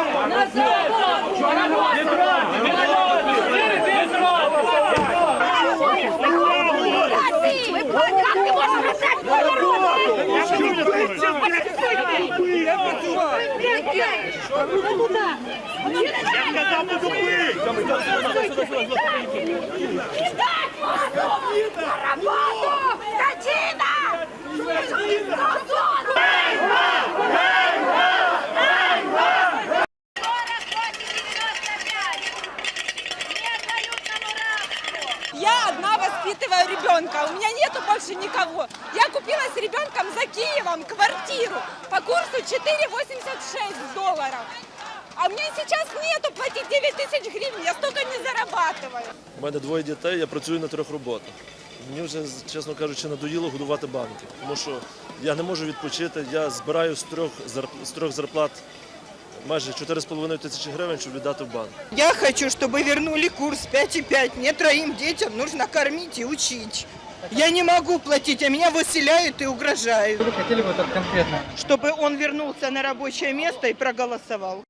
Вы плакаты можете Работу! Я одна воспитываю ребенка, у меня нету больше никого. Я купила с ребенком за Киевом квартиру по курсу 4,86 долларов. А мне сейчас нету платить 9 тысяч гривен, я столько не зарабатываю. У мене двоє дітей, я працюю на трьох роботах. Мені вже, чесно кажучи, надоїло годувати банки, тому що я не можу відпочити. Я збираю з трьох, зарп- з трьох зарплат майже 4,5 тисячі гривень, щоб віддати в банк. Я хочу, чтобы вернули курс 5,5. Мне троим детям нужно кормить и учить. Я не могу платить, а меня выселяют и угрожают. Вы хотели бы вот конкретно? Чтобы он вернулся на рабочее место и проголосовал.